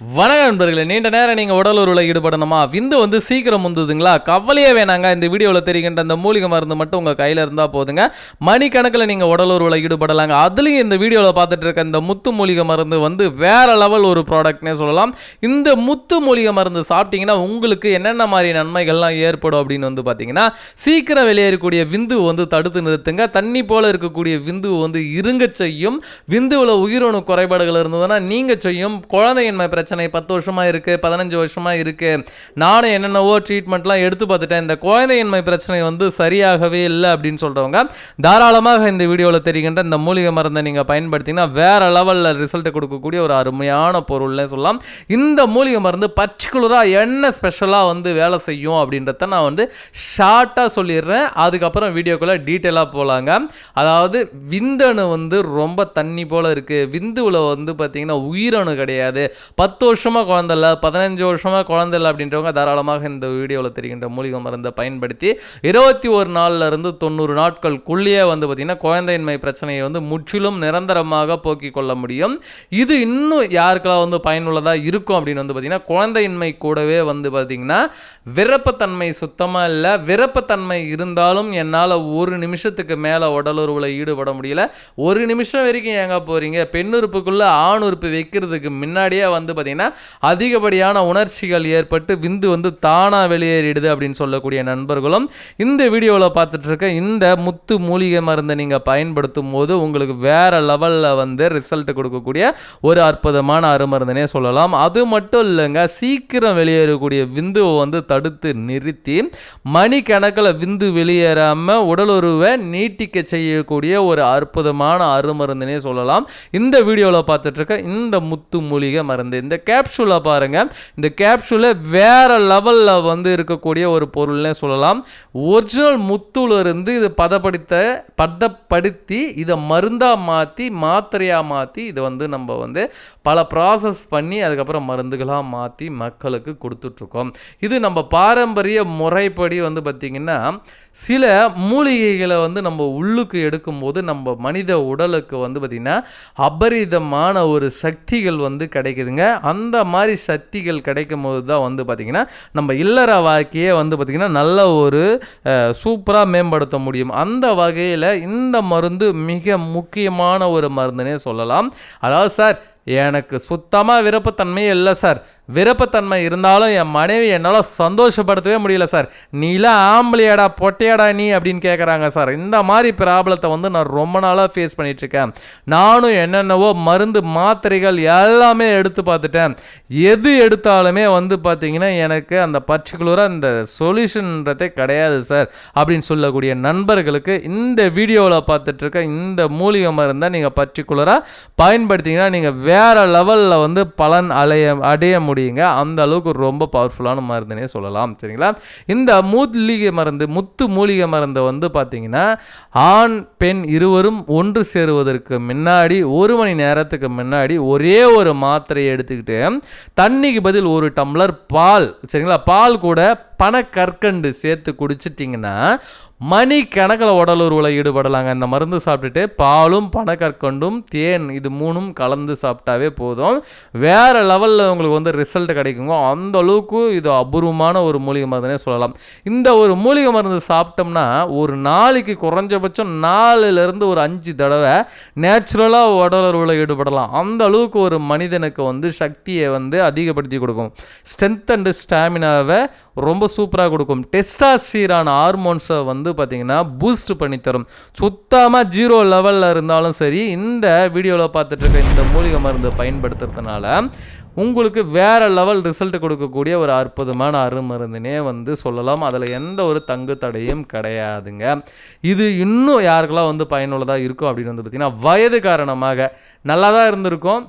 வணக்க நண்பர்களே நீண்ட நேரம் நீங்கள் உடலுறவில் ஈடுபடணுமா? விந்து வந்து சீக்கிரம் வந்ததுங்களா கவலையே வேணாங்க. இந்த வீடியோவில் தெரிகின்ற அந்த மூலிகை மருந்து மட்டும் உங்கள் கையில் இருந்தால் போதுங்க. மணிக்கணக்கில் நீங்கள் உடலுறவில் ஈடுபடலாங்க. அதுலேயும் இந்த வீடியோவில் பார்த்துட்டு இருக்க இந்த முத்து மூலிகை மருந்து வந்து வேற லெவல் ஒரு ப்ராடக்ட்னே சொல்லலாம். இந்த முத்து மூலிகை மருந்து சாப்பிட்டீங்கன்னா உங்களுக்கு என்னென்ன மாதிரி நன்மைகள்லாம் ஏற்படும் அப்படின்னு வந்து பார்த்தீங்கன்னா சீக்கிரம் வெளியேறக்கூடிய விந்து வந்து தடுத்து நிறுத்துங்க. தண்ணி போல் இருக்கக்கூடிய விந்து வந்து இருங்க செய்யும். விந்துவில் உயிரணு குறைபாடுகள் இருந்ததுன்னா நீங்கள் செய்யும். குழந்தையின்மை பிரச்சனை பிரச்சனை பத்து வருஷமா இருக்கு பதினஞ்சு வருஷமாக இருக்குது நானும் என்னென்னவோ ட்ரீட்மெண்ட்லாம் எடுத்து பார்த்துட்டேன். இந்த குழந்தையின்மை பிரச்சனை வந்து சரியாகவே இல்லை அப்படின்னு சொல்கிறவங்க தாராளமாக இந்த வீடியோவில் தெரிகின்ற இந்த மூலிகை மருந்தை நீங்கள் பயன்படுத்திங்கன்னா வேற லெவலில் ரிசல்ட்டை கொடுக்கக்கூடிய ஒரு அருமையான பொருள்னே சொல்லலாம். இந்த மூலிகை மருந்து பர்டிகுலராக என்ன ஸ்பெஷலாக வந்து வேலை செய்யும் அப்படின்றத நான் வந்து ஷார்ட்டாக சொல்லிடுறேன். அதுக்கப்புறம் வீடியோக்குள்ளே டீட்டெயிலாக போகலாங்க அதாவது விந்தணு வந்து ரொம்ப தண்ணி போல் இருக்குது விந்துவில் வந்து பார்த்திங்கன்னா உயிரணு கிடையாது. பத்து வருஷமாக குழந்தை இல்லை பதினஞ்சு வருஷமாக குழந்தை இல்லை அப்படின்றவங்க தாராளமாக இந்த வீடியோவில் தெரிகின்ற மூலிகை மருந்தை பயன்படுத்தி இருபத்தி ஒரு நாள்ல இருந்து தொண்ணூறு நாட்களுக்குள்ளேயே வந்து பார்த்திங்கன்னா குழந்தையின்மை பிரச்சனையை வந்து முற்றிலும் நிரந்தரமாக போக்கிக் கொள்ள முடியும். இது இன்னும் யாருக்கெல்லாம் வந்து பயனுள்ளதாக இருக்கும் அப்படின்னு வந்து பார்த்திங்கன்னா குழந்தையின்மை கூடவே வந்து பார்த்திங்கன்னா விரப்பத்தன்மை சுத்தமாக இல்லை. விரப்பத்தன்மை இருந்தாலும் என்னால் ஒரு நிமிஷத்துக்கு மேலே உடலுறவில் ஈடுபட முடியல. ஒரு நிமிஷம் வரைக்கும் ஏங்க போகிறீங்க பெண்ணுறுப்புக்குள்ளே ஆணுறுப்பு ஆண் உறுப்பு வைக்கிறதுக்கு முன்னாடியே வந்து பார்த்திங்கன்னா அதிகப்படியான உணர்ச்சிகள் ஏற்பட்டு விந்து வந்து தானாக வெளியேறிடுது அப்படின்னு சொல்லக்கூடிய நண்பர்களும் இந்த வீடியோவில் பார்த்துட்டு இருக்க இந்த முத்து மூலிகை மருந்தை நீங்கள் பயன்படுத்தும் போது உங்களுக்கு வேறு லெவலில் வந்து ரிசல்ட் கொடுக்கக்கூடிய ஒரு அற்புதமான அருமருந்தனே சொல்லலாம். அது மட்டும் இல்லைங்க சீக்கிரம் வெளியேறக்கூடிய விந்துவை வந்து தடுத்து நிறுத்தி மணிக்கணக்கில் விந்து வெளியேறாமல் உடலுறவை நீட்டிக்க செய்யக்கூடிய ஒரு அற்புதமான அருமருந்துனே சொல்லலாம். இந்த வீடியோவில் பார்த்துட்ருக்க இந்த முத்து மூலிகை மருந்து இந்த கேப்சூலை பாருங்கள் இந்த கேப்சூலை வேறு லெவலில் வந்து இருக்கக்கூடிய ஒரு பொருள்னே சொல்லலாம். ஒரிஜினல் முத்துலேருந்து இதை இது பதப்படுத்த பதப்படுத்தி இதை மருந்தாக மாற்றி மாத்திரையாக மாற்றி இதை வந்து நம்ம வந்து பல ப்ராசஸ் பண்ணி அதுக்கப்புறம் மருந்துகளாக மாற்றி மக்களுக்கு கொடுத்துட்ருக்கோம். இது நம்ம பாரம்பரிய முறைப்படி வந்து பார்த்திங்கன்னா சில மூலிகைகளை வந்து நம்ம உள்ளுக்கு எடுக்கும்போது நம்ம மனித உடலுக்கு வந்து பார்த்திங்கன்னா அபரிதமான ஒரு சக்திகள் வந்து கிடைக்குதுங்க. அந்த மாதிரி சக்திகள் கிடைக்கும் போது தான் வந்து பார்த்திங்கன்னா நம்ம இல்லற வாழ்க்கையே வந்து பார்த்திங்கன்னா நல்ல ஒரு சூப்பராக மேம்படுத்த முடியும். அந்த வகையில் இந்த மருந்து மிக முக்கியமான ஒரு மருந்துனே சொல்லலாம். அதாவது சார் எனக்கு சுத்தமாக விருப்பத்தன்மையே இல்லை சார் விருப்பத்தன்மை இருந்தாலும் என் மனைவி என்னால் சந்தோஷப்படுத்தவே முடியல சார் நீலாம் ஆம்பளையாடா பொட்டையாடா நீ அப்படின்னு கேட்குறாங்க சார் இந்த மாதிரி ப்ராப்ளத்தை வந்து நான் ரொம்ப நாளாக ஃபேஸ் பண்ணிகிட்ருக்கேன் நானும் என்னென்னவோ மருந்து மாத்திரைகள் எல்லாமே எடுத்து பார்த்துட்டேன். எது எடுத்தாலுமே வந்து பார்த்திங்கன்னா எனக்கு அந்த பர்டிகுலராக இந்த சொல்யூஷன்றதே கிடையாது சார் அப்படின்னு சொல்லக்கூடிய நண்பர்களுக்கு இந்த வீடியோவில் பார்த்துட்ருக்க இந்த மூலிகை மருந்தை நீங்கள் பர்டிகுலராக பயன்படுத்திங்கன்னா நீங்கள் வேறு லெவலில் வந்து பலன் அலைய அடைய முடியுங்க. அந்த அளவுக்கு ரொம்ப பவர்ஃபுல்லான மருந்துனே சொல்லலாம். சரிங்களா? இந்த மூலிகை மருந்து முத்து மூலிகை மருந்தை வந்து பார்த்தீங்கன்னா ஆண் பெண் இருவரும் ஒன்று சேருவதற்கு முன்னாடி ஒரு மணி நேரத்துக்கு முன்னாடி ஒரே ஒரு மாத்திரையை எடுத்துக்கிட்டு தண்ணிக்கு பதில் ஒரு டம்ளர் பால் சரிங்களா? பால் கூட பனக்கற்கண்டு சேர்த்து குடிச்சிட்டிங்கன்னா மணி கணக்கில் உடலுறவில் ஈடுபடலாங்க. இந்த மருந்து சாப்பிட்டுட்டு பாலும் பனக்கற்கண்டும் தேன் இது மூணும் கலந்து சாப்பிட்டாவே போதும். வேறு லெவலில் உங்களுக்கு வந்து ரிசல்ட் கிடைக்குங்க. அந்த அளவுக்கு இது அபூர்வமான ஒரு மூலிகை மருந்துனே சொல்லலாம். இந்த ஒரு மூலிகை மருந்து சாப்பிட்டோம்னா ஒரு நாளைக்கு குறைஞ்சபட்சம் நாலுலேருந்து ஒரு அஞ்சு தடவை நேச்சுரலாக உடலுறவில் ஈடுபடலாம். அந்த அளவுக்கு ஒரு மனிதனுக்கு வந்து சக்தியை வந்து அதிகப்படுத்தி கொடுக்கும். ஸ்ட்ரென்த் அண்டு ஸ்டாமினாவை ரொம்ப சூப்பராக கொடுக்கும். டெஸ்டாஸ்டீரான ஹார்மோன்ஸை வந்து பார்த்திங்கன்னா பூஸ்ட் பண்ணி தரும் சுத்தமாக ஜீரோ லெவலில் இருந்தாலும் சரி இந்த வீடியோவில் பார்த்துட்டு இருக்க இந்த மூலிகை மருந்து பயன்படுத்துறதுனால உங்களுக்கு வேறு லெவல் ரிசல்ட் கொடுக்கக்கூடிய ஒரு அற்புதமான அருமருந்துனே வந்து சொல்லலாம். அதில் எந்த ஒரு தங்கு தடையும் கிடையாதுங்க. இது இன்னும் யாருக்கெல்லாம் வந்து பயனுள்ளதாக இருக்கும் அப்படின்னு வந்து பார்த்திங்கன்னா வயது காரணமாக நல்லா தான் இருந்திருக்கும்.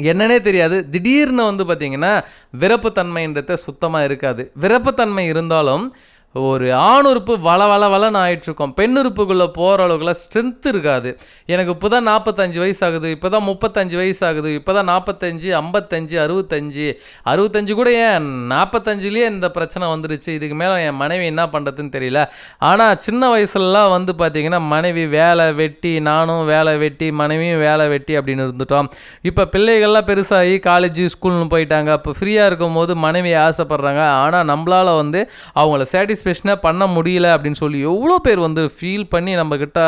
என்னன்னே தெரியாது. திடீர்னு வந்து பார்த்திங்கன்னா விரப்புத்தன்மைன்றத சுத்தமாக இருக்காது. விரப்புத்தன்மை இருந்தாலும் ஒரு ஆண் உறுப்பு வள வள வளன்னு ஆயிட்டுருக்கோம். பெண் உறுப்புக்குள்ளே போகிற அளவுக்குலாம் ஸ்ட்ரென்த் இருக்காது. எனக்கு இப்போ தான் நாற்பத்தஞ்சு வயசு ஆகுது இப்போ தான் முப்பத்தஞ்சு வயசு ஆகுது இப்போ தான் நாற்பத்தஞ்சு ஐம்பத்தஞ்சு அறுபத்தஞ்சு. அறுபத்தஞ்சு கூட ஏன்? நாற்பத்தஞ்சுலேயே இந்த பிரச்சனை வந்துருச்சு. இதுக்கு மேலே என் மனைவி என்ன பண்ணுறதுன்னு தெரியல. ஆனால் சின்ன வயசுலலாம் வந்து பார்த்திங்கன்னா மனைவி வேலை வெட்டி நானும் வேலை வெட்டி மனைவியும் வேலை வெட்டி அப்படின்னு இருந்துட்டோம். இப்போ பிள்ளைகள்லாம் பெருசாகி காலேஜ் ஸ்கூல்னு போயிட்டாங்க. அப்போ ஃப்ரீயாக இருக்கும் போது மனைவி ஆசைப்பட்றாங்க. ஆனால் நம்மளால் வந்து அவங்கள சாட்டிஸ்ஃபேக்ஷனே பண்ண முடியல அப்படின்னு சொல்லி எவ்வளோ பேர் வந்து ஃபீல் பண்ணி நம்மக்கிட்ட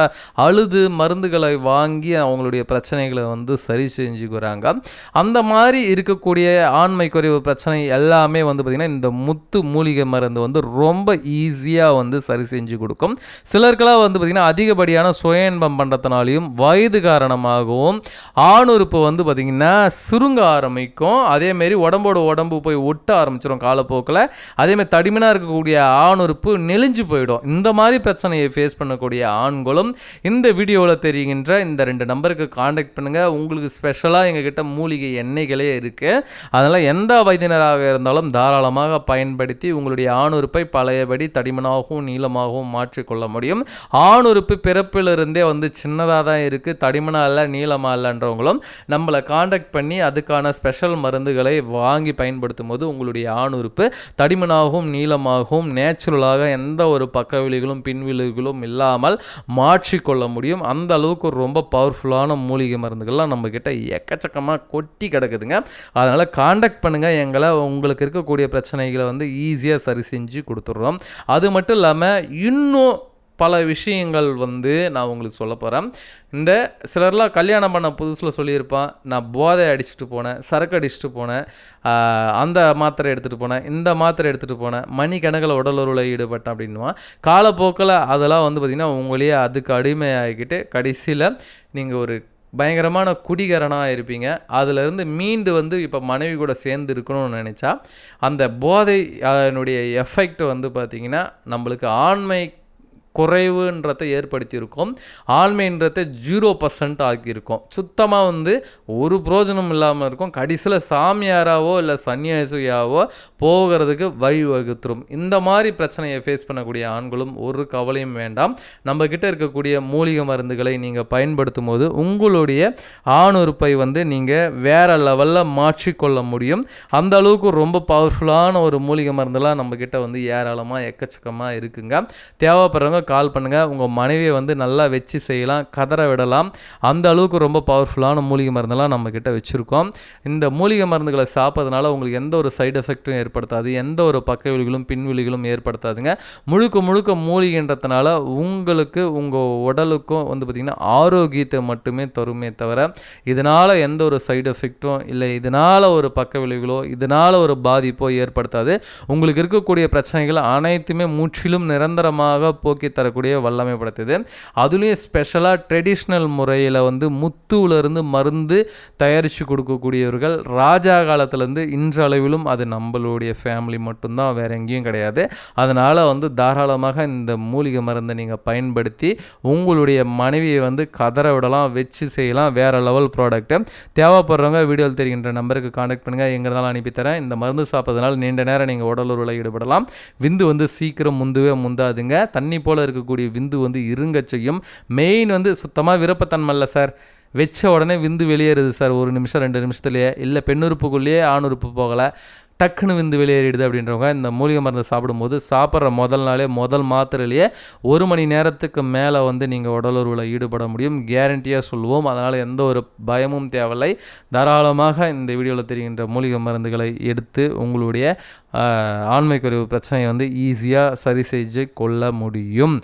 அழுது மருந்துகளை வாங்கி அவங்களுடைய பிரச்சனைகளை வந்து சரி செஞ்சுக்கிறாங்க. அந்த மாதிரி இருக்கக்கூடிய ஆண்மை குறைவு பிரச்சனை எல்லாமே வந்து பார்த்திங்கன்னா இந்த முத்து மூலிகை மருந்து வந்து ரொம்ப ஈஸியாக வந்து சரி செஞ்சு கொடுக்கும். சிலருக்கெல்லாம் வந்து பார்த்திங்கன்னா அதிகப்படியான சுயன்பம் பண்ணுறதுனாலையும் வயது காரணமாகவும் ஆணுறுப்பு வந்து பார்த்திங்கன்னா சுருங்க ஆரம்பிக்கும். அதேமாரி உடம்போட உடம்பு போய் ஒட்ட ஆரம்பிச்சிடும் காலப்போக்கில். அதேமாதிரி தடிமனாக இருக்கக்கூடிய ஆண் ஆணுறுப்பு நெளிஞ்சு போயிடும். இந்த மாதிரி பிரச்சனையை ஃபேஸ் பண்ணக்கூடிய ஆண்களும் இந்த வீடியோவில் தெரிகின்ற இந்த ரெண்டு நம்பருக்கு காண்டாக்ட் பண்ணுங்கள் உங்களுக்கு ஸ்பெஷலாக எங்ககிட்ட மூலிகை எண்ணெய்களே இருக்குது அதனால் எந்த வைத்தியனராக இருந்தாலும் தாராளமாக பயன்படுத்தி உங்களுடைய ஆணுறுப்பை பழையபடி தடிமனாகவும் நீளமாகவும் மாற்றிக்கொள்ள முடியும். ஆணுறுப்பு பிறப்பிலிருந்தே வந்து சின்னதாக தான் இருக்குது தடிமனாக இல்லை நீளமாக இல்லைன்றவங்களும் நம்மளை காண்டாக்ட் பண்ணி அதுக்கான ஸ்பெஷல் மருந்துகளை வாங்கி பயன்படுத்தும் போது உங்களுடைய ஆணுறுப்பு தடிமனாகவும் நீளமாகவும் நேச்சுரலாக எந்த ஒரு பக்கவிலிகளும் பின்விளைவுகளும் இல்லாமல் மாற்றிக்கொள்ள முடியும். அந்த அளவுக்கு ரொம்ப பவர்ஃபுல்லான மூலிகை மருந்துகள்லாம் நம்மக்கிட்ட எக்கச்சக்கமாக கொட்டி கிடக்குதுங்க. அதனால் காண்டாக்ட் பண்ணுங்கள் எங்களை உங்களுக்கு இருக்கக்கூடிய பிரச்சனைகளை வந்து ஈஸியாக சரி செஞ்சு கொடுத்துட்றோம். அது மட்டும் இல்லாமல் இன்னும் பல விஷயங்கள் வந்து நான் உங்களுக்கு சொல்ல போகிறேன் இந்த சிலர்லாம் கல்யாணம் பண்ண புதுசில் சொல்லியிருப்பான் நான் போதை அடிச்சுட்டு போனேன் சரக்கு அடிச்சுட்டு போனேன் அந்த மாத்திரை எடுத்துகிட்டு போனேன் இந்த மாத்திரை எடுத்துகிட்டு போனேன் மணிக்கணக்கில் உடலுறவில் ஈடுபட்டேன் அப்படின்னுவான். காலப்போக்கில் அதெல்லாம் வந்து பார்த்திங்கன்னா உங்களையே அதுக்கு அடிமையாகிக்கிட்டு கடைசியில் நீங்கள் ஒரு பயங்கரமான குடிகரனாக இருப்பீங்க. அதிலிருந்து மீண்டு வந்து இப்போ மனைவி கூட சேர்ந்து இருக்கணும்னு நினச்சா அந்த போதை அதனுடைய எஃபெக்ட் வந்து பார்த்திங்கன்னா நம்மளுக்கு ஆண்மை குறைவுன்றதை ஏற்படுத்தியிருக்கோம். ஆண்மைன்றதை ஜீரோ பர்சன்ட் ஆக்கியிருக்கோம். சுத்தமாக வந்து ஒரு பிரோஜனம் இல்லாமல் இருக்கும். கடைசியில் சாமியாராவோ இல்லை சன்னியாசியாவோ போகிறதுக்கு வழிவகுத்துரும். இந்த மாதிரி பிரச்சனையை ஃபேஸ் பண்ணக்கூடிய ஆண்களும் ஒரு கவலையும் வேண்டாம். நம்மக்கிட்ட இருக்கக்கூடிய மூலிகை மருந்துகளை நீங்கள் பயன்படுத்தும் போது உங்களுடைய ஆணுறுப்பை வந்து நீங்கள் வேற லெவலில் மாற்றிக்கொள்ள முடியும். அந்த அளவுக்கு ரொம்ப பவர்ஃபுல்லான ஒரு மூலிகை மருந்தெல்லாம் நம்மக்கிட்ட வந்து ஏராளமாக எக்கச்சக்கமாக இருக்குங்க. தேவைப்படுறவங்க கால் பண்ணுங்கள் உங்கள் மனைவியை வந்து நல்லா வச்சு செய்யலாம் கதற விடலாம். அந்த அளவுக்கு ரொம்ப பவர்ஃபுல்லான மூலிகை மருந்தெல்லாம் நம்ம கிட்ட வச்சுருக்கோம். இந்த மூலிகை மருந்துகளை சாப்பிட்றதுனால உங்களுக்கு எந்த ஒரு சைடு எஃபெக்ட்டும் ஏற்படுத்தாது. எந்த ஒரு பக்க விழிகளும் பின்விழிகளும் ஏற்படுத்தாதுங்க. முழுக்க முழுக்க மூலிகைன்றதுனால உங்களுக்கு உங்கள் உடலுக்கும் வந்து பார்த்திங்கன்னா ஆரோக்கியத்தை மட்டுமே தருமே தவிர இதனால் எந்த ஒரு சைடு எஃபெக்ட்டும் இல்லை இதனால் ஒரு பக்க விளைவுகளோ இதனால் ஒரு பாதிப்போ ஏற்படுத்தாது. உங்களுக்கு இருக்கக்கூடிய பிரச்சனைகள் அனைத்துமே முற்றிலும் நிரந்தரமாக போக்கி தரக்கூடிய வல்லமை படைத்தது. அதுலேயும் ஸ்பெஷலாக ட்ரெடிஷ்னல் முறையில் வந்து முத்துவிலிருந்து மருந்து தயாரித்து கொடுக்கக்கூடியவர்கள் ராஜா காலத்துலேருந்து இன்றளவிலும் அது நம்மளுடைய ஃபேமிலி மட்டும்தான் வேறு எங்கேயும் கிடையாது. அதனால் வந்து தாராளமாக இந்த மூலிகை மருந்தை நீங்கள் பயன்படுத்தி உங்களுடைய மனைவியை வந்து கதற விடலாம் வச்சு செய்யலாம் வேறு லெவல் ப்ராடக்ட்டு தேவைப்படுறவங்க வீடியோவில் தெரிகின்ற நம்பருக்கு காண்டாக்ட் பண்ணுங்கள் எங்கே இருந்தாலும் அனுப்பித்தரேன் இந்த மருந்து சாப்பிட்றதுனால நீண்ட நேரம் நீங்கள் உடலுறவில் ஈடுபடலாம். விந்து வந்து சீக்கிரம் முந்துவே முந்தாதுங்க. தண்ணி போல் இருக்கக்கூடிய விந்து வந்து இருங்க செய்யும். மெயின் வந்து சுத்தமாக விருப்பத்தன்மை இல்லை சார் வச்ச உடனே விந்து வெளியேறுது சார் ஒரு நிமிஷம் ரெண்டு நிமிஷத்துலேயே. இல்லை பெண்ணுறுப்புக்குள்ளேயே ஆணுறுப்பு போகலை. டக்குன்னு விந்து வெளியேறிடுது அப்படின்றவங்க இந்த மூலிகை மருந்து சாப்பிடும்போது சாப்பிட்ற முதல் நாளே முதல் மாத்திரையிலேயே ஒரு மணி நேரத்துக்கு மேலே வந்து நீங்கள் உடலுறவில் ஈடுபட முடியும். கேரண்டியாக சொல்லுவோம். அதனால் எந்த ஒரு பயமும் தேவையில்லை. தாராளமாக இந்த வீடியோவில் தெரிகின்ற மூலிகை மருந்துகளை எடுத்து உங்களுடைய ஆண்மை குறைவு பிரச்சனையை வந்து ஈஸியாக சரி செஞ்சு கொள்ள முடியும்.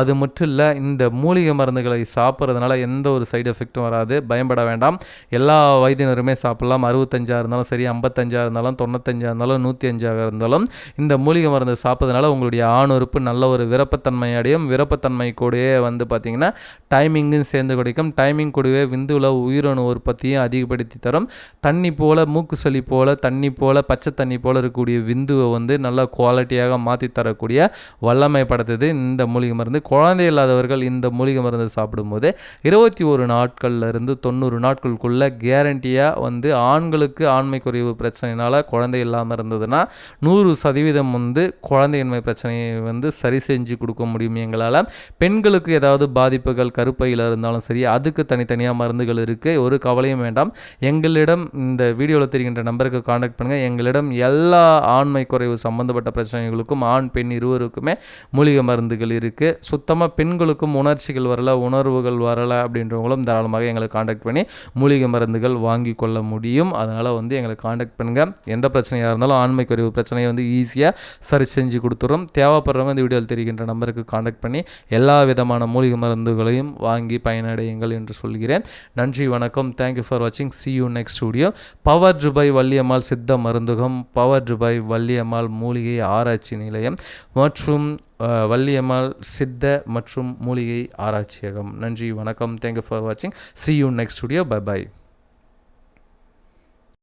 அது மட்டும் இல்லை இந்த மூலிகை மருந்துகளை சாப்பிட்றதுனால எந்த ஒரு சைடு எஃபெக்ட்டும் வராது. பயப்பட வேண்டாம். எல்லா வயதினருமே சாப்பிட்லாம். அறுபத்தஞ்சாக இருந்தாலும் சரி ஐம்பத்தஞ்சாக இருந்தாலும் அஞ்சாக இருந்தாலும் நூற்றி அஞ்சாக இருந்தாலும் இந்த மூலிகை மருந்து சாப்பிட்றதுனால உங்களுடைய ஆணுறுப்பு நல்ல ஒரு விரப்பத்தன்மையோடையும் விரப்பத்தன்மை விருப்பத்தன்மை கூடயே வந்து பார்த்திங்கன்னா டைமிங்கும் சேர்ந்து கிடைக்கும். டைமிங் கூடவே விந்துவில் உயிரணு உற்பத்தியும் அதிகப்படுத்தி தரும். தண்ணி போல் மூக்கு சளி போல் தண்ணி போல் பச்சை தண்ணி போல் இருக்கக்கூடிய விந்துவை வந்து நல்ல குவாலிட்டியாக மாற்றி தரக்கூடிய வல்லமை படுத்துது இந்த மூலிகை மருந்து. குழந்தை இல்லாதவர்கள் இந்த மூலிகை மருந்து சாப்பிடும்போது இருபத்தி ஒரு நாட்கள்ல இருந்து தொண்ணூறு நாட்களுக்குள்ள கேரண்டியாக வந்து ஆண்களுக்கு ஆண்மை குறைவு பிரச்சனைனால குழந்தை இல்லாத இல்லாமல் இருந்ததுன்னா நூறு சதவீதம் வந்து குழந்தையின்மை பிரச்சனையை வந்து சரி செஞ்சு கொடுக்க முடியும் எங்களால். பெண்களுக்கு ஏதாவது பாதிப்புகள் கருப்பையில் இருந்தாலும் சரி அதுக்கு தனித்தனியாக மருந்துகள் இருக்குது ஒரு கவலையும் வேண்டாம். எங்களிடம் இந்த வீடியோவில் தெரிகின்ற நம்பருக்கு காண்டாக்ட் பண்ணுங்கள் எங்களிடம் எல்லா ஆண்மை குறைவு சம்மந்தப்பட்ட பிரச்சனைகளுக்கும் ஆண் பெண் இருவருக்குமே மூலிகை மருந்துகள் இருக்குது சுத்தமாக பெண்களுக்கும் உணர்ச்சிகள் வரல உணர்வுகள் வரல அப்படின்றவங்களும் தாராளமாக எங்களை காண்டாக்ட் பண்ணி மூலிகை மருந்துகள் வாங்கி கொள்ள முடியும். அதனால் வந்து எங்களை காண்டாக்ட் பண்ணுங்கள் எந்த பிரச்சனையாக இருந்தாலும் ஆண்மை குறைவு பிரச்சனையை வந்து ஈஸியாக சரி செஞ்சு கொடுத்துரும். தேவைப்படுறவங்க இந்த வீடியோவில் தெரிகின்ற நம்பருக்கு காண்டாக்ட் பண்ணி எல்லா விதமான மூலிகை மருந்துகளையும் வாங்கி பயனடையுங்கள் என்று சொல்கிறேன். நன்றி வணக்கம். தேங்க்யூ ஃபார் வாட்சிங் see you next studio power ஜுபாய் Valliammal சித்த மருந்துகம் பவர் ஜுபாய் வள்ளியம்மாள் மூலிகை ஆராய்ச்சி நிலையம் மற்றும் uh, வள்ளியம்மாள் சித்த மற்றும் மூலிகை ஆராய்ச்சியகம் நன்றி வணக்கம். தேங்க்யூ ஃபார் வாட்சிங் see you next studio bye bye